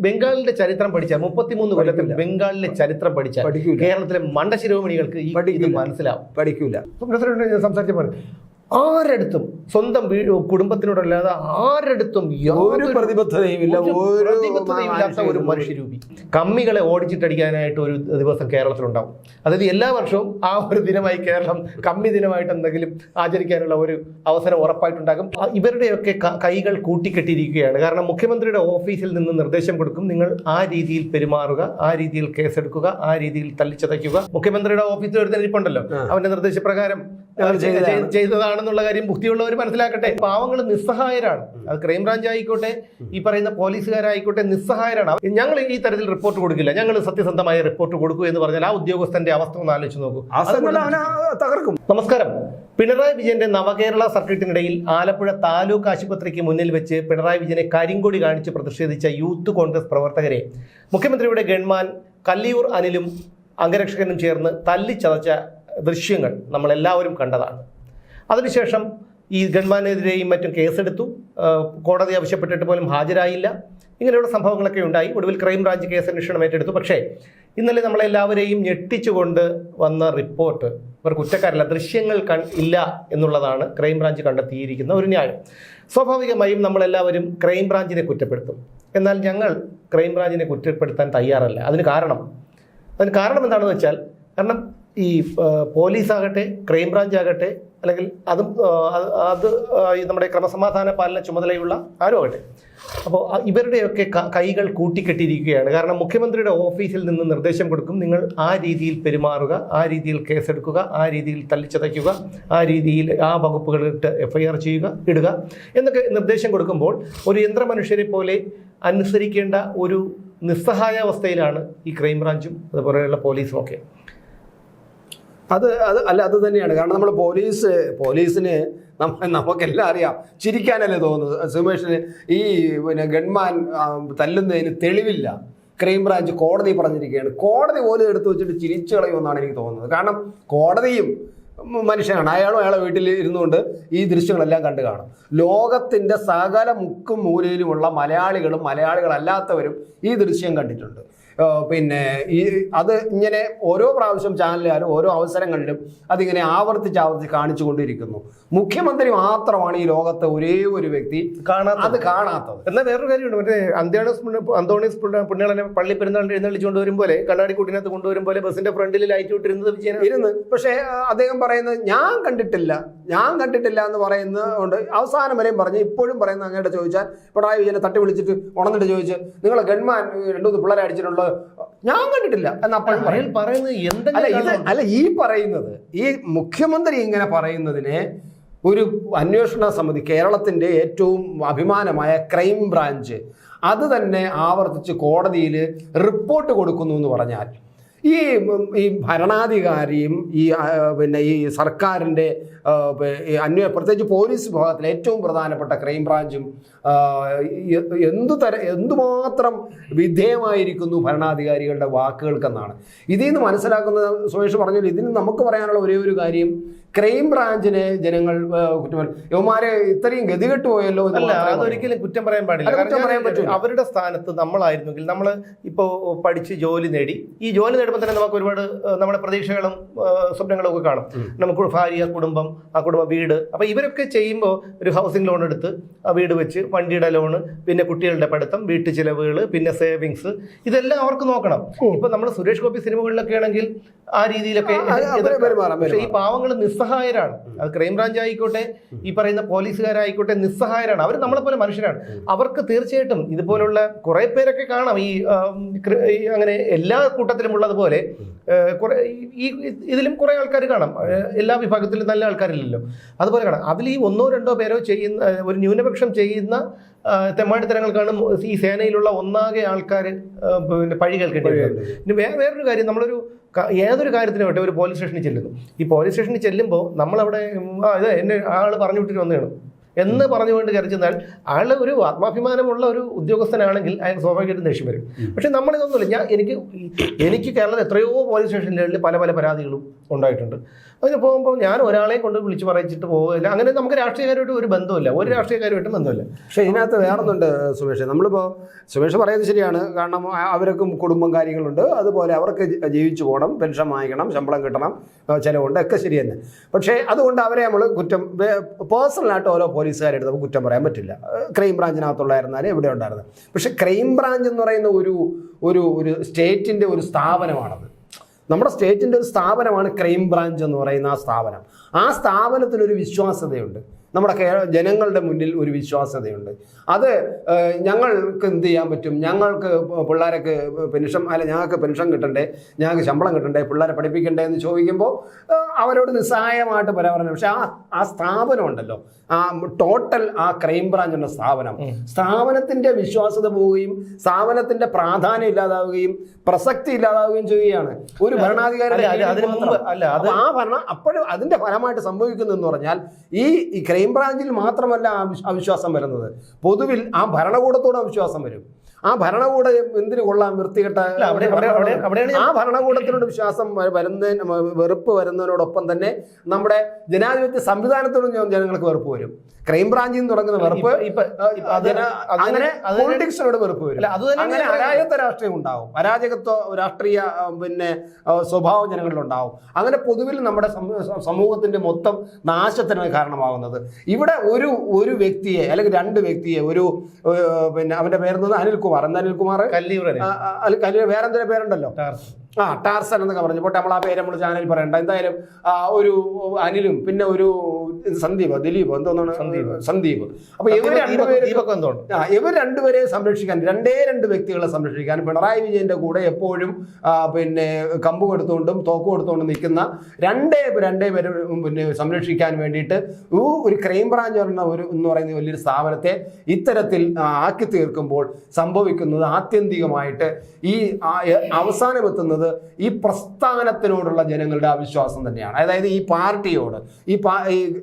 ബംഗാളിന്റെ ചരിത്രം പഠിച്ചാൽ മുപ്പത്തിമൂന്ന് കൊല്ലത്തിൽ. ബംഗാളിലെ ചരിത്രം പഠിച്ചാൽ കേരളത്തിലെ മണ്ടശിരോമണികൾക്ക് ഈ ഇത് മനസ്സിലാവും. പഠിക്കൂല. സംസാരിച്ചു ആരടുത്തും സ്വന്തം കുടുംബത്തിനോടല്ലാതെ ആരടുത്തും ഒരു പ്രതിബദ്ധതയും ഇല്ല ഒരു ഒരു പ്രതിബദ്ധതയുമില്ലാത്ത ഒരു മനുഷ്യരൂപി. കമ്മികളെ ഓടിച്ചിട്ടടിക്കാനായിട്ട് ഒരു ദിവസം കേരളത്തിലുണ്ടാവും. അതായത് എല്ലാ വർഷവും ആ ഒരു ദിനമായി കേരളം കമ്മി ദിനമായിട്ട് എന്തെങ്കിലും ആചരിക്കാനുള്ള ഒരു അവസരം ഉറപ്പായിട്ടുണ്ടാകും. ഇവരുടെയൊക്കെ കൈകൾ കൂട്ടിക്കെട്ടിയിരിക്കുകയാണ്. കാരണം മുഖ്യമന്ത്രിയുടെ ഓഫീസിൽ നിന്ന് നിർദ്ദേശം കൊടുക്കും നിങ്ങൾ ആ രീതിയിൽ പെരുമാറുക ആ രീതിയിൽ കേസെടുക്കുക ആ രീതിയിൽ തല്ലിച്ചതയ്ക്കുക. മുഖ്യമന്ത്രിയുടെ ഓഫീസിൽ ഒരു തെരഞ്ഞെടുപ്പുണ്ടല്ലോ. അവന്റെ നിർദ്ദേശപ്രകാരം ചെയ്തതാണെന്നുള്ള കാര്യം ബുദ്ധിയുള്ളവർ മനസ്സിലാക്കട്ടെ. പാവങ്ങൾ നിസ്സഹായരാണ്. അത് ക്രൈംബ്രാഞ്ച് ആയിക്കോട്ടെ ഈ പറയുന്ന പോലീസുകാരായിക്കോട്ടെ നിസ്സഹായരാണ്. ഞങ്ങൾ ഈ തരത്തിൽ റിപ്പോർട്ട് കൊടുക്കില്ല. ഞങ്ങൾ സത്യസന്ധമായ റിപ്പോർട്ട് കൊടുക്കൂ എന്ന് പറഞ്ഞാൽ ആ ഉദ്യോഗസ്ഥന്റെ അവസ്ഥ ഒന്ന് ആലോചിച്ച് നോക്കൂ. തകർക്കും. നമസ്കാരം. പിണറായി വിജയന്റെ നവകേരള സർക്കിട്ടിനിടയിൽ ആലപ്പുഴ താലൂക്ക് ആശുപത്രിക്ക് മുന്നിൽ വെച്ച് പിണറായി വിജയനെ കരിങ്കൊടി കാണിച്ച് പ്രതിഷേധിച്ച യൂത്ത് കോൺഗ്രസ് പ്രവർത്തകരെ മുഖ്യമന്ത്രിയുടെ ഗൺമാൻ കല്ലിയൂർ അനിലും അംഗരക്ഷകനും ചേർന്ന് തല്ലിച്ചതച്ച ദൃശ്യങ്ങൾ നമ്മളെല്ലാവരും കണ്ടതാണ്. അതിനുശേഷം ഈ ഗൺമാനെതിരെയും മറ്റും കേസെടുത്തു. കോടതി ആവശ്യപ്പെട്ടിട്ട് പോലും ഹാജരായില്ല. ഇങ്ങനെയുള്ള സംഭവങ്ങളൊക്കെ ഉണ്ടായി. ഒടുവിൽ ക്രൈംബ്രാഞ്ച് കേസ് അന്വേഷണം ഏറ്റെടുത്തു. പക്ഷേ ഇന്നലെ നമ്മളെല്ലാവരെയും ഞെട്ടിച്ചുകൊണ്ട് വന്ന റിപ്പോർട്ട് ഇവർ കുറ്റക്കാരല്ല ദൃശ്യങ്ങൾ കൺ ഇല്ല എന്നുള്ളതാണ് ക്രൈംബ്രാഞ്ച് കണ്ടെത്തിയിരിക്കുന്ന ഒരു ന്യായം. സ്വാഭാവികമായും നമ്മളെല്ലാവരും ക്രൈംബ്രാഞ്ചിനെ കുറ്റപ്പെടുത്തും. എന്നാൽ ഞങ്ങൾ ക്രൈംബ്രാഞ്ചിനെ കുറ്റപ്പെടുത്താൻ തയ്യാറല്ല. അതിന് കാരണം അതിന് കാരണം എന്താണെന്ന് വെച്ചാൽ കാരണം ഈ പോലീസ് ആകട്ടെ ക്രൈംബ്രാഞ്ച് ആകട്ടെ അല്ലെങ്കിൽ അതും അത് നമ്മുടെ ക്രമസമാധാന പാലന ചുമതലയുള്ള ആരും ആകട്ടെ. അപ്പോൾ ഇവരുടെയൊക്കെ കൈകൾ കൂട്ടിക്കെട്ടിയിരിക്കുകയാണ്. കാരണം മുഖ്യമന്ത്രിയുടെ ഓഫീസിൽ നിന്ന് നിർദ്ദേശം കൊടുക്കും നിങ്ങൾ ആ രീതിയിൽ പെരുമാറുക ആ രീതിയിൽ കേസെടുക്കുക ആ രീതിയിൽ തല്ലിച്ചതയ്ക്കുക ആ രീതിയിൽ ആ വകുപ്പുകളിട്ട് എഫ് ഐ ആർ ചെയ്യുക ഇടുക എന്നൊക്കെ നിർദ്ദേശം കൊടുക്കുമ്പോൾ ഒരു യന്ത്രമനുഷ്യരെ പോലെ അനുസരിക്കേണ്ട ഒരു നിസ്സഹായാവസ്ഥയിലാണ് ഈ ക്രൈംബ്രാഞ്ചും അതുപോലെയുള്ള പോലീസും ഒക്കെ അത് അത് അല്ല അത് തന്നെയാണ്. കാരണം നമ്മൾ പോലീസ് പോലീസിന് നമുക്കെല്ലാം അറിയാം. ചിരിക്കാനല്ലേ തോന്നുന്നത്. സുമേഷിന് ഈ പിന്നെ ഗൺമാൻ തല്ലുന്നതിന് തെളിവില്ല. ക്രൈംബ്രാഞ്ച് കോടതി പറഞ്ഞിരിക്കുകയാണ്. കോടതി പോലും എടുത്തു വെച്ചിട്ട് ചിരിച്ചു കളയുമെന്നാണ് എനിക്ക് തോന്നുന്നത്. കാരണം കോടതിയും മനുഷ്യനാണ്. അയാളും അയാളെ വീട്ടിൽ ഇരുന്നുകൊണ്ട് ഈ ദൃശ്യങ്ങളെല്ലാം കണ്ടു കാണും. ലോകത്തിന്റെ സകല മുക്കും മൂലയിലുമുള്ള മലയാളികളും മലയാളികളല്ലാത്തവരും ഈ ദൃശ്യം കണ്ടിട്ടുണ്ട്. പിന്നെ ഈ അത് ഇങ്ങനെ ഓരോ പ്രാവശ്യം ചാനലുകാരും ഓരോ അവസരങ്ങളിലും അതിങ്ങനെ ആവർത്തിച്ച് ആവർത്തിച്ച് കാണിച്ചു കൊണ്ടിരിക്കുന്നു. മുഖ്യമന്ത്രി മാത്രമാണ് ഈ ലോകത്തെ ഒരേ ഒരു വ്യക്തി. കാണാത്ത അത് കാണാത്തത്. എന്നാൽ വേറൊരു കാര്യമുണ്ട്. മറ്റേ അന്തോണീസ് പുണ്യ- അന്തോണീസ് പുണ്യ- പുണ്യാളനെ പള്ളി പെരുന്നാളിന് എഴുന്നള്ളിച്ചു കൊണ്ടുവരും പോലെ കണ്ണാടി കൂട്ടിനകത്ത് കൊണ്ടുവരും പോലെ ബസ്സിന്റെ ഫ്രണ്ടിൽ ലൈറ്റ് വിട്ടിരുന്നത് ഇരുന്ന്. പക്ഷേ അദ്ദേഹം പറയുന്നത് ഞാൻ കണ്ടിട്ടില്ല. ഞാൻ കണ്ടിട്ടില്ല എന്ന് പറയുന്നതുകൊണ്ട് അവസാനം വരെയും പറഞ്ഞ് ഇപ്പോഴും പറയുന്ന അങ്ങോട്ട് ചോദിച്ചാൽ പിണറായി വിജയനെ തട്ടി വിളിച്ചിട്ട് ഉണർന്നിട്ട് ചോദിച്ച് നിങ്ങൾ ഗൺമാൻ രണ്ടു പിള്ളേരെ അടിച്ചിട്ടുള്ളത് ഞാൻ കണ്ടിട്ടില്ല എന്ന് അപ്പോഴും പറയുന്നത് അല്ല എന്തെങ്കിലും ഇത് അല്ല ഈ പറയുന്നത് ഈ മുഖ്യമന്ത്രി ഇങ്ങനെ പറയുന്നതിനെ ഒരു അന്വേഷണ സമിതി കേരളത്തിന്റെ ഏറ്റവും അഭിമാനമായ ക്രൈം ബ്രാഞ്ച് അത് തന്നെ ആവർത്തിച്ച് കോടതിയിൽ റിപ്പോർട്ട് കൊടുക്കുന്നു എന്ന് പറഞ്ഞാൽ ഈ ഈ ഭരണാധികാരിയും ഈ പിന്നെ ഈ സർക്കാരിന്റെ അന്വേ പ്രത്യേകിച്ച് പോലീസ് വിഭാഗത്തിലെ ഏറ്റവും പ്രധാനപ്പെട്ട ക്രൈംബ്രാഞ്ചും എന്തു തര എന്തുമാത്രം വിധേയമായിരിക്കുന്നു ഭരണാധികാരികളുടെ വാക്കുകൾക്കെന്നാണ്. ഇതിൽ നിന്ന് മനസ്സിലാക്കുന്നത് സുരേഷ് പറഞ്ഞു ഇതിന് നമുക്ക് പറയാനുള്ള ഒരേ ഒരു കാര്യം ക്രൈം ബ്രാഞ്ചിനെ ജനങ്ങൾ കുറ്റം യുവമാരെ ഇത്രയും ഗതികെട്ട് പോയല്ലോ അല്ല. അതൊരിക്കലും കുറ്റം പറയാൻ പാടില്ല. അവരുടെ സ്ഥാനത്ത് നമ്മളായിരുന്നെങ്കിൽ നമ്മൾ ഇപ്പോൾ പഠിച്ച് ജോലി നേടി. ഈ ജോലി നേടുമ്പോൾ തന്നെ നമുക്ക് ഒരുപാട് നമ്മുടെ പ്രതീക്ഷകളും സ്വപ്നങ്ങളും ഒക്കെ കാണും. നമുക്ക് ഭാര്യ കുടുംബം ആ കുടുംബ വീട്. അപ്പം ഇവരൊക്കെ ചെയ്യുമ്പോൾ ഒരു ഹൗസിംഗ് ലോൺ എടുത്ത് ആ വീട് വെച്ച് വണ്ടിയുടെ ലോണ് പിന്നെ കുട്ടികളുടെ പഠിത്തം വീട്ടു ചിലവുകൾ പിന്നെ സേവിങ്സ് ഇതെല്ലാം അവർക്ക് നോക്കണം. ഇപ്പൊ നമ്മൾ സുരേഷ് ഗോപി സിനിമകളിലൊക്കെ ആണെങ്കിൽ ആ രീതിയിലൊക്കെ. ഈ പാവങ്ങൾ പാവങ്ങൾ നിസ്സഹായരാണ്. അത് ക്രൈംബ്രാഞ്ച് ആയിക്കോട്ടെ ഈ പറയുന്ന പോലീസുകാരായിക്കോട്ടെ നിസ്സഹായരാണ്. അവർ നമ്മളെ പോലെ മനുഷ്യരാണ്. അവർക്ക് തീർച്ചയായിട്ടും ഇതുപോലുള്ള കുറെ പേരൊക്കെ കാണാം. ഈ അങ്ങനെ എല്ലാ കൂട്ടത്തിലും ഉള്ളതുപോലെ കുറെ ഈ ഇതിലും കുറെ ആൾക്കാർ കാണാം. എല്ലാ വിഭാഗത്തിലും നല്ല ആൾക്കാരില്ലല്ലോ. അതുപോലെ കാണാം. അതിൽ ഈ ഒന്നോ രണ്ടോ പേരോ ചെയ്യുന്ന ഒരു ന്യൂനപക്ഷം ചെയ്യുന്ന തെമ്മാടിത്തരങ്ങൾക്കാണ് ഈ സേനയിലുള്ള ഒന്നാകെ ആൾക്കാർ പിന്നെ പഴി കേൾക്കേണ്ടി വരുന്നത് വേറൊരു കാര്യം. നമ്മളൊരു ഏതൊരു കാര്യത്തിന് വേണ്ടി ഒരു പോലീസ് സ്റ്റേഷനിൽ ചെല്ലുന്നു. ഈ പോലീസ് സ്റ്റേഷനിൽ ചെല്ലുമ്പോൾ നമ്മളവിടെ ഇത് എന്നെ ആൾ പറഞ്ഞു വിട്ടിട്ട് വന്നതാണ്. എന്ന് പറഞ്ഞു കൊണ്ട് ചെന്നാൽ ആൾ ഒരു ആത്മാഭിമാനമുള്ള ഒരു ഉദ്യോഗസ്ഥനാണെങ്കിൽ അയാൾ സ്വാഭാവികമായിട്ടും ദേഷ്യം വരും. പക്ഷെ നമ്മളിതൊന്നുമില്ല. ഞാൻ എനിക്ക് എനിക്ക് കേരളത്തിൽ എത്രയോ പോലീസ് സ്റ്റേഷനുകളിൽ പല പല പരാതികളും ഉണ്ടായിട്ടുണ്ട്. അതിന് പോകുമ്പോൾ ഞാൻ ഒരാളെ കൊണ്ട് വിളിച്ച് പറയിച്ചിട്ട് പോകില്ല അങ്ങനെ നമുക്ക് രാഷ്ട്രീയക്കാരുമായിട്ട് ഒരു ബന്ധമില്ല ഒരു രാഷ്ട്രീയക്കാരുമായിട്ടും ബന്ധമില്ല പക്ഷേ ഇതിനകത്ത് വേറൊന്നുണ്ട് സുമേഷ്. നമ്മളിപ്പോൾ സുമേഷ് പറയുന്നത് ശരിയാണ്. കാരണം അവർക്കും കുടുംബം കാര്യങ്ങളുണ്ട്. അതുപോലെ അവർക്ക് ജീവിച്ചു പോകണം പെൻഷൻ വാങ്ങിക്കണം ശമ്പളം കിട്ടണം ചിലവുണ്ട്. ഒക്കെ ശരി തന്നെ പക്ഷേ അതുകൊണ്ട് അവരെ നമ്മൾ കുറ്റം പേഴ്സണലായിട്ട് ഓരോ പോലീസുകാരെടുത്ത് നമുക്ക് കുറ്റം പറയാൻ പറ്റില്ല. ക്രൈം ബ്രാഞ്ചിനകത്തുള്ളായിരുന്നാലും എവിടെ ഉണ്ടായിരുന്നത് പക്ഷേ ക്രൈം ബ്രാഞ്ച് എന്ന് പറയുന്ന ഒരു ഒരു ഒരു സ്റ്റേറ്റിന്റെ ഒരു സ്ഥാപനമാണത്. നമ്മുടെ സ്റ്റേറ്റിന്റെ ഒരു സ്ഥാപനമാണ് ക്രൈം ബ്രാഞ്ച് എന്ന് പറയുന്ന ആ സ്ഥാപനം. ആ സ്ഥാപനത്തിനൊരു വിശ്വാസ്യതയുണ്ട്. നമ്മുടെ കേരള ജനങ്ങളുടെ മുന്നിൽ ഒരു വിശ്വാസ്യതയുണ്ട്. അത് ഞങ്ങൾക്ക് എന്ത് ചെയ്യാൻ പറ്റും? ഞങ്ങൾക്ക് പിള്ളേരൊക്കെ പെൻഷൻ അല്ല ഞങ്ങൾക്ക് പെൻഷൻ കിട്ടണ്ടേ? ഞങ്ങൾക്ക് ശമ്പളം കിട്ടണ്ടേ? പിള്ളേരെ പഠിപ്പിക്കണ്ടേ എന്ന് ചോദിക്കുമ്പോൾ അവരോട് നിസ്സഹായമായിട്ട് പരാമർശം. പക്ഷെ ആ ആ സ്ഥാപനം ഉണ്ടല്ലോ. ആ ടോട്ടൽ ആ ക്രൈം ബ്രാഞ്ച് എന്ന സ്ഥാപനം. സ്ഥാപനത്തിന്റെ വിശ്വാസ്യത പോവുകയും സ്ഥാപനത്തിന്റെ പ്രാധാന്യം ഇല്ലാതാവുകയും പ്രസക്തി ഇല്ലാതാവുകയും ചെയ്യുകയാണ്. ഒരു ഭരണാധികാരി അല്ല, ആ ഭരണം അപ്പോഴും അതിന്റെ ഫലമായിട്ട് സംഭവിക്കുന്നതെന്ന് പറഞ്ഞാൽ ഈ ഈ ക്രൈം ബ്രാഞ്ചിൽ മാത്രമല്ല അവിശ്വാസം വരുന്നത്. പൊതുവിൽ ആ ഭരണകൂടത്തോട് അവിശ്വാസം വരും. ആ ഭരണകൂടം എന്തിനു കൊള്ളാം? വൃത്തികെട്ട ആ ഭരണകൂടത്തിനോട് വിശ്വാസം വരുന്ന വരുന്നതിന് വെറുപ്പ് വരുന്നതിനോടൊപ്പം തന്നെ നമ്മുടെ ജനാധിപത്യ സംവിധാനത്തോടും ജനങ്ങൾക്ക് വെറുപ്പ് വരും. ക്രൈംബ്രാഞ്ചിൽ നിന്ന് തുടങ്ങുന്ന വെറുപ്പ് അങ്ങനെ പൊളിറ്റിക്സിനോട് വെറുപ്പ് വരും. അങ്ങനെ. അരാജകത്വ രാഷ്ട്രീയം ഉണ്ടാവും. അരാജകത്വ രാഷ്ട്രീയ പിന്നെ സ്വഭാവം ജനങ്ങളിലുണ്ടാവും. അങ്ങനെ പൊതുവിൽ നമ്മുടെ സമൂഹത്തിന്റെ മൊത്തം നാശത്തിന് കാരണമാകുന്നത് ഇവിടെ ഒരു ഒരു വ്യക്തിയെ അല്ലെങ്കിൽ രണ്ട് വ്യക്തിയെ ഒരു പിന്നെ അവന്റെ പേരെന്നത് അനിൽകുമാർ എന്താ അനിൽകുമാർ കല്ലീവറനെ വേറെ എന്തെങ്കിലും പേരുണ്ടല്ലോ? ആ ടാർസൺ എന്നൊക്കെ പറഞ്ഞു. പോട്ടെ നമ്മൾ ആ പേര് നമ്മൾ ചാനലിൽ പറയണ്ട. എന്തായാലും ഒരു അനിലും പിന്നെ ഒരു സന്ദീപ് ദിലീപ് എന്തോന്നാണ് സന്ദീപ്. സന്ദീപ്. അപ്പൊ ഇവർ രണ്ടുപേരും ആ ഇവർ രണ്ടുപേരെ സംരക്ഷിക്കാൻ രണ്ടേ രണ്ട് വ്യക്തികളെ സംരക്ഷിക്കാൻ പിണറായി വിജയന്റെ കൂടെ എപ്പോഴും പിന്നെ കമ്പ് കൊടുത്തുകൊണ്ടും തോക്ക് കൊടുത്തുകൊണ്ടും നിൽക്കുന്ന രണ്ടേ രണ്ടേ പേരെ പിന്നെ സംരക്ഷിക്കാൻ വേണ്ടിയിട്ട് ഒരു- ഒരു ക്രൈം ബ്രാഞ്ച് പറഞ്ഞ ഒരു എന്ന് പറയുന്ന വലിയൊരു സ്ഥാപനത്തെ ഇത്തരത്തിൽ ആക്കി തീർക്കുമ്പോൾ സംഭവിക്കുന്നത് ആത്യന്തികമായിട്ട് ഈ അവസാനമെത്തുന്നത് അവസാനം എത്തുന്നത് ഈ പ്രസ്ഥാനത്തിനോടുള്ള ജനങ്ങളുടെ അവിശ്വാസം തന്നെയാണ്. അതായത് ഈ പാർട്ടിയോട് ഈ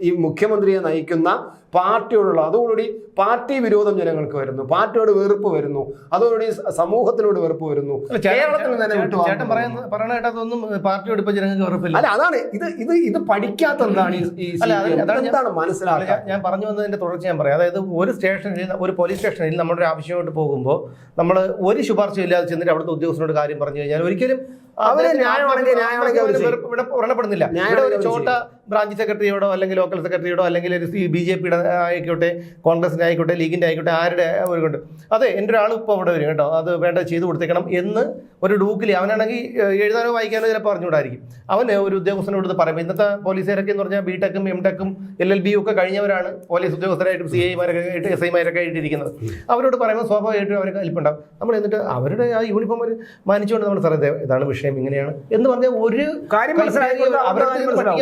ഈ മുഖ്യമന്ത്രിയെ നയിക്കുന്ന പാർട്ടിയോടുള്ള അതോടുകൂടി പാർട്ടി വിരോധം ജനങ്ങൾക്ക് വരുന്നു പാർട്ടിയോട് വെറുപ്പ് വരുന്നു അതോടുകൂടി സമൂഹത്തിനോട് വെറുപ്പ് വരുന്നു. കേരളത്തിൽ തന്നെ ചേട്ടൻ- പറയുന്ന പാർട്ടിയോട് ഇപ്പൊ ജനങ്ങൾക്ക് വെറുപ്പില്ല. അല്ല അതാണ് ഇത് ഇത് ഇത് പഠിക്കാത്ത എന്താണ് ഈ- എന്താണ് മനസ്സിലാക്കുക ഞാൻ- പറഞ്ഞു വന്നതിന്റെ തുടർച്ച ഞാൻ പറയാം. അതായത് ഒരു സ്റ്റേഷനിൽ ഒരു പോലീസ് സ്റ്റേഷനിൽ നമ്മുടെ ഒരു ആവശ്യമായിട്ട് പോകുമ്പോൾ നമ്മൾ ഒരു ശുപാർശ ഇല്ലാതെ ചെന്നിട്ട് അവിടുത്തെ ഉദ്യോഗസ്ഥനോട് കാര്യം പറഞ്ഞു കഴിഞ്ഞാൽ ഒരിക്കലും അവർ ന്യായമാണെങ്കിൽ ന്യായമാണെങ്കിൽ ഇവിടെ വ്രണപ്പെടുന്നില്ല ഇവിടെ ഒരു ചോട്ട ബ്രാഞ്ച് സെക്രട്ടറിയോടോ അല്ലെങ്കിൽ ലോക്കൽ സെക്രട്ടറിയോടോ അല്ലെങ്കിൽ ഒരു ബി ജെ പിയുടെ ആയിക്കോട്ടെ കോൺഗ്രസിന്റെ ആയിക്കോട്ടെ ലീഗിന്റെ ആയിക്കോട്ടെ ആരുടെ ഒരു കൊണ്ട് അതെ എന്റെ ഒരാൾ ഇപ്പോൾ അവിടെ വരും കേട്ടോ. അത് വേണ്ട ചെയ്തു കൊടുത്തേക്കണം എന്ന് ഒരു ഡൂക്കിൽ അവനാണെങ്കിൽ എഴുതാനോ വായിക്കാനോ ചിലപ്പോൾ അറിഞ്ഞുകൂടായിരിക്കും അവന് ഒരു ഉദ്യോഗസ്ഥനോട് ഇത് പറയുമ്പോൾ ഇന്നത്തെ പോലീസുകാരൊക്കെ എന്ന് പറഞ്ഞാൽ ബി ടെക്കും എം ടെക്കും എൽ എൽ ബിയും ഒക്കെ കഴിഞ്ഞവരാണ് പോലീസ് ഉദ്യോഗസ്ഥരായിട്ടും സി ഐമാരൊക്കെ ആയിട്ട് എസ് ഐമാരൊക്കെ ആയിട്ടിരിക്കുന്നത്. അവരോട് പറയുമ്പോൾ സ്വാഭാവികമായിട്ടും അവർക്ക് ഹെൽപ്പുണ്ടാവും നമ്മൾ എന്നിട്ട് അവരുടെ ആ യൂണിഫോം അവർ മാനിച്ചുകൊണ്ട് നമ്മൾ സാറേ ഇതാണ് വിഷയം. ഇങ്ങനെയാണ് എന്ന് പറഞ്ഞ ഒരു കാര്യം മനസ്സിലാക്കി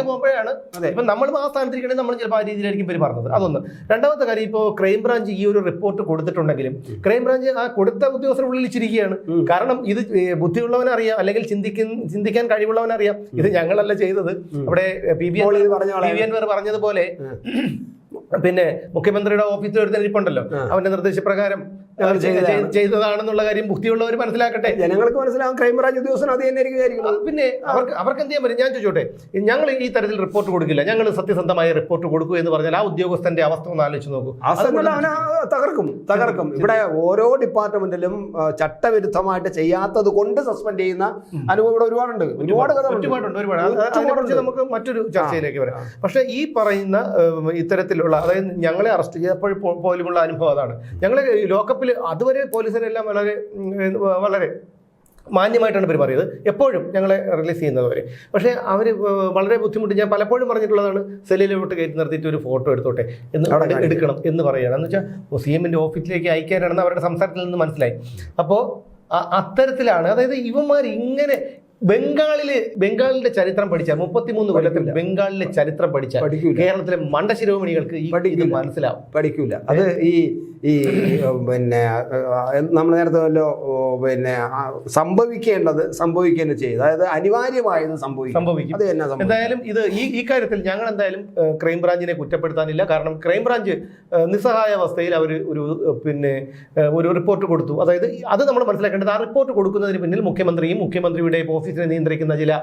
പോകുമ്പോഴാണ്. ഇപ്പം നമ്മൾ ആ സ്ഥാനത്തിരിക്കണേ നമ്മൾ ചിലപ്പോൾ ആ രീതിയിലായിരിക്കും പേര് പറഞ്ഞത്. അതൊന്ന്. രണ്ടാമത്തെ കാര്യം ഇപ്പോ ക്രൈംബ്രാഞ്ച് ഈ ഒരു റിപ്പോർട്ട് കൊടുത്തിട്ടുണ്ടെങ്കിലും ക്രൈംബ്രാഞ്ച് ആ കൊടുത്ത ഉദ്യോഗസ്ഥരുടെ ഉള്ളിൽ ചിരിക്കുകയാണ് കാരണം ഇത് ബുദ്ധിയുള്ളവനറിയാം അല്ലെങ്കിൽ ചിന്തിക്കാൻ ചിന്തിക്കാൻ കഴിവുള്ളവനറിയാം ഇത് ഞങ്ങളല്ല ചെയ്തത്. അവിടെ പി ബി പറഞ്ഞതുപോലെ പിന്നെ മുഖ്യമന്ത്രിയുടെ ഓഫീസിൽ ഒരു തെരഞ്ഞെടുപ്പുണ്ടല്ലോ അവന്റെ നിർദ്ദേശപ്രകാരം ചെയ്തതാണെന്നുള്ള കാര്യം ബുദ്ധിയുള്ളവർ മനസ്സിലാക്കട്ടെ. ജനങ്ങൾക്ക് മനസ്സിലാവും ക്രൈംബ്രാഞ്ച് ഉദ്യോഗസ്ഥൻ അത് തന്നെ പിന്നെ അവർക്ക് അവർക്ക് എന്ത് ചെയ്യാൻ പറ്റും? ഞാൻ ചോദിച്ചോട്ടെ. ഞങ്ങൾ ഈ തരത്തിൽ റിപ്പോർട്ട് കൊടുക്കില്ല. ഞങ്ങൾ സത്യസന്ധമായ റിപ്പോർട്ട് കൊടുക്കൂ എന്ന് പറഞ്ഞാൽ ആ ഉദ്യോഗസ്ഥന്റെ അവസ്ഥ ഒന്ന് ആലോചിച്ച് നോക്കൂ. തകർക്കും. തകർക്കും. ഇവിടെ ഓരോ ഡിപ്പാർട്ട്മെന്റിലും ചട്ടവിരുദ്ധമായിട്ട് ചെയ്യാത്തത് കൊണ്ട് സസ്പെൻഡ് ചെയ്യുന്ന അനുഭവം ഇവിടെ ഒരുപാടുണ്ട്. ഒരുപാട് ഒരുപാടുണ്ട് ഒരുപാട്. നമുക്ക് മറ്റൊരു ചർച്ചയിലേക്ക് വരാം. പക്ഷേ ഈ പറയുന്ന ഏം, ഇത്തരത്തിലുള്ള അതായത് ഞങ്ങളെ അറസ്റ്റ് ചെയ്തപ്പോൾ പോലുമുള്ള അനുഭവം അതാണ്. ഞങ്ങൾ ലോക്കപ്പിൽ അതുവരെ പോലീസിനെല്ലാം വളരെ വളരെ മാന്യമായിട്ടാണ് പെരുമാറിയത് എപ്പോഴും ഞങ്ങളെ റിലീസ് ചെയ്യുന്നവരെ പക്ഷേ അവർ വളരെ ബുദ്ധിമുട്ട് ഞാൻ പലപ്പോഴും പറഞ്ഞിട്ടുള്ളതാണ് സെല്ലിലോട്ട് കയറ്റി നിർത്തിയിട്ട് ഒരു ഫോട്ടോ എടുത്തോട്ടെ എന്ന് അവിടെ എടുക്കണം എന്ന് പറയുകയാണ്. എന്ന് വെച്ചാൽ സി എമ്മിന്റെ ഓഫീസിലേക്ക് അയക്കാനാണെന്ന് അവരുടെ സംസാരത്തിൽ നിന്ന് മനസ്സിലായി. അപ്പോൾ അത്തരത്തിലാണ് അതായത് ഇവന്മാർ ഇങ്ങനെ ബംഗാളിൽ ബംഗാളിന്റെ ചരിത്രം പഠിച്ചാൽ മുപ്പത്തിമൂന്ന് കൊല്ലത്തിൽ ബംഗാളിലെ ചരിത്രം പഠിച്ചാൽ. കേരളത്തിലെ മണ്ടശിരോമണികൾക്ക് ഈ ഇത്. മനസ്സിലാവും പഠിക്കൂല അത് ഈ ഈ പിന്നെ നമ്മൾ നേരത്തെ വല്ലോ പിന്നെ സംഭവിക്കേണ്ടത് സംഭവിക്കുക ചെയ്യും അതായത് അനിവാര്യമായത് സംഭവിക്കും. സംഭവിക്കും. അത് തന്നെ എന്തായാലും ഇത് ഈ ഈ കാര്യത്തിൽ ഞങ്ങൾ എന്തായാലും ക്രൈംബ്രാഞ്ചിനെ കുറ്റപ്പെടുത്താനില്ല. കാരണം ക്രൈംബ്രാഞ്ച് നിസ്സഹായ അവസ്ഥയിൽ അവർ ഒരു പിന്നെ ഒരു റിപ്പോർട്ട് കൊടുത്തു. അതായത് അത് നമ്മൾ മനസ്സിലാക്കേണ്ടത് ആ റിപ്പോർട്ട് കൊടുക്കുന്നതിന് പിന്നിൽ മുഖ്യമന്ത്രിയും മുഖ്യമന്ത്രിയുടെ ഓഫീസിനെ നിയന്ത്രിക്കുന്ന ചില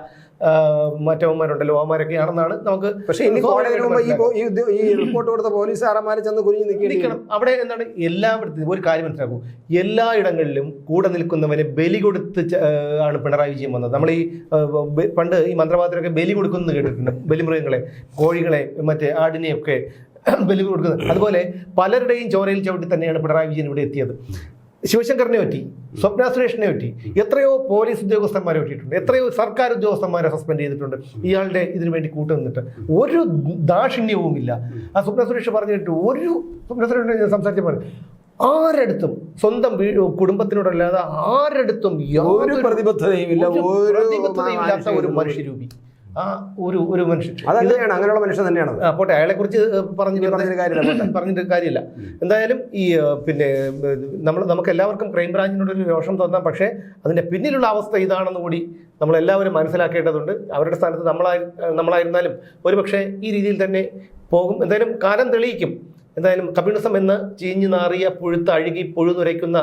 മറ്റവന്മാരുണ്ടല്ലോ അവന്മാരൊക്കെയാണെന്നാണ് നമുക്ക് പക്ഷേ ഇനി കോടതിയിൽ മുമ്പ് ഈ റിപ്പോർട്ട് കൊടുത്ത ചെന്ന് നിൽക്കണം അവിടെ എന്താണ്? എല്ലായിടത്തും ഒരു കാര്യം മനസ്സിലാക്കൂ. എല്ലായിടങ്ങളിലും കൂടെ നിൽക്കുന്നവന് ബലി കൊടുത്ത് ആണ് പിണറായി വിജയൻ വന്നത്. നമ്മൾ ഈ പണ്ട് ഈ മന്ത്രവാദത്തിനൊക്കെ ബലി കൊടുക്കുന്നു കേട്ടിട്ടുണ്ട്. ബലിമൃഗങ്ങളെ കോഴികളെ മറ്റേ ആടിനെയൊക്കെ ബലി കൊടുക്കുന്നത്. അതുപോലെ പലരുടെയും ചോരയിൽ ചവിട്ടി തന്നെയാണ് പിണറായി വിജയൻ ഇവിടെ എത്തിയത്. ശിവശങ്കറിനെ പറ്റി സ്വപ്ന സുരേഷിനെ പറ്റി എത്രയോ പോലീസ് ഉദ്യോഗസ്ഥന്മാരെ പറ്റിയിട്ടുണ്ട്. എത്രയോ സർക്കാർ ഉദ്യോഗസ്ഥന്മാരെ സസ്പെൻഡ് ചെയ്തിട്ടുണ്ട്. ഇയാളുടെ ഇതിനു വേണ്ടി കൂട്ടു നിന്നിട്ട്. ഒരു ദാക്ഷിണ്യവുമില്ല. ആ സ്വപ്ന സുരേഷ് പറഞ്ഞിട്ട് ഒരു സ്വപ്ന സുരേഷ് സംസാരിച്ച പോലെ ആരടുത്തും സ്വന്തം കുടുംബത്തിനോടല്ലാതെ ആരടുത്തും യാതൊരു പ്രതിബദ്ധതയും ഇല്ല ഒരു പ്രതിബദ്ധതയും ഇല്ലാത്ത ഒരു മനുഷ്യരൂപി. ആ ഒരു ഒരു മനുഷ്യൻ. അത് അങ്ങനെയുള്ള മനുഷ്യൻ തന്നെയാണ് പോട്ടെ അയാളെ കുറിച്ച് പറഞ്ഞിട്ട് പറഞ്ഞിട്ട് കാര്യമില്ല, പറഞ്ഞിട്ട് കാര്യമില്ല. എന്തായാലും ഈ പിന്നെ നമ്മൾ നമുക്ക് എല്ലാവർക്കും ക്രൈംബ്രാഞ്ചിനോട് ഒരു രോഷം തോന്നാം പക്ഷേ അതിന്റെ പിന്നിലുള്ള അവസ്ഥ ഇതാണെന്ന് കൂടി നമ്മൾ എല്ലാവരും മനസ്സിലാക്കേണ്ടതുണ്ട്. അവരുടെ സ്ഥാനത്ത് നമ്മളായി നമ്മളായിരുന്നാലും ഒരുപക്ഷെ ഈ രീതിയിൽ തന്നെ പോകും. എന്തായാലും കാലം തെളിയിക്കും. എന്തായാലും കമ്മ്യൂണിസം എന്ന് ചീഞ്ഞു നാറിയ പുഴുത്ത് അഴുകി പുഴുതുരയ്ക്കുന്ന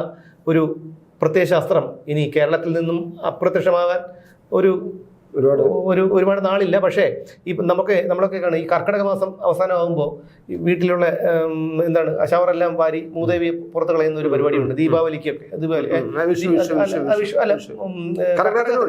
ഒരു പ്രത്യയശാസ്ത്രം ഇനി കേരളത്തിൽ നിന്നും അപ്രത്യക്ഷമാകാൻ ഒരു ഒരുപാട് ഒരു ഒരുപാട് നാളില്ല. പക്ഷേ ഈ നമുക്ക് നമ്മളൊക്കെ കാണും ഈ കർക്കിടക മാസം അവസാനമാകുമ്പോൾ ഈ വീട്ടിലുള്ള എന്താണ് അശാവറെല്ലാം വാരി മൂദേവി പുറത്ത് കളയുന്ന ഒരു പരിപാടിയുണ്ട്. ദീപാവലിക്കൊക്കെ. ദീപാവലി അല്ല,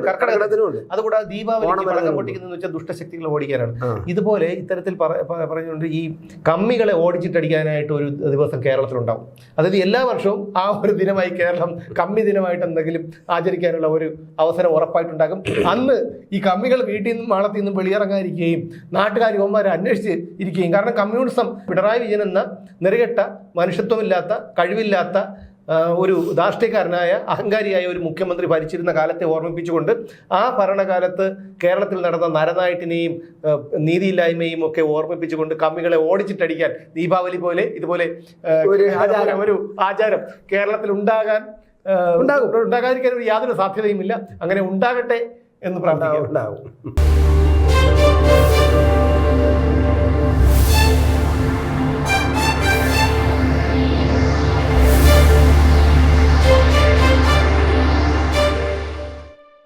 കർക്കിടകത്തിനുണ്ട് അതുകൂടാതെ ദീപാവലിക്ക് പടക്കം വരുന്നുണ്ട്. പൊട്ടിക്കുന്നതെന്ന് വെച്ചാൽ ദുഷ്ടശക്തികൾ ഓടിക്കാനാണ്. ഇതുപോലെ ഇത്തരത്തിൽ പറ- പറഞ്ഞുകൊണ്ട് ഈ കമ്മികളെ ഓടിച്ചിട്ടടിക്കാനായിട്ട് ഒരു ദിവസം കേരളത്തിലുണ്ടാവും. അതായത് എല്ലാ വർഷവും ആ ഒരു ദിനമായി കേരളം കമ്മി ദിനമായിട്ട് എന്തെങ്കിലും ആചരിക്കാനുള്ള ഒരു അവസരം ഉറപ്പായിട്ടുണ്ടാകും. അന്ന് ഈ കമ്മികൾ വീട്ടിൽ നിന്നും മാളത്തിൽ നിന്നും വെളിയിറങ്ങാതിരിക്കുകയും നാട്ടുകാർ ഇവന്മാരെ അന്വേഷിച്ച് ഇരിക്കുകയും കാരണം കമ്മ്യൂണിസം പിണറായി വിജയൻ എന്ന നെറുകെട്ട മനുഷ്യത്വമില്ലാത്ത കഴിവില്ലാത്ത ഒരു ധാർഷ്ട്യക്കാരനായ അഹങ്കാരിയായ ഒരു മുഖ്യമന്ത്രി ഭരിച്ചിരുന്ന കാലത്തെ ഓർമ്മിപ്പിച്ചുകൊണ്ട് ആ ഭരണകാലത്ത് കേരളത്തിൽ നടന്ന നരനായിട്ടിനെയും നീതിയില്ലായ്മയും ഒക്കെ ഓർമ്മിപ്പിച്ചുകൊണ്ട് കമ്മികളെ ഓടിച്ചിട്ടടിക്കാൻ ദീപാവലി പോലെ ഇതുപോലെ ഒരു ആചാരം. ഒരു ആചാരം കേരളത്തിൽ ഉണ്ടാകാൻ ഉണ്ടാകും. ഉണ്ടാകാതിരിക്കാൻ ഒരു യാതൊരു സാധ്യതയുമില്ല അങ്ങനെ ഉണ്ടാകട്ടെ എന്ന് പ്രാർത്ഥിക്കാം. ഉണ്ടാവും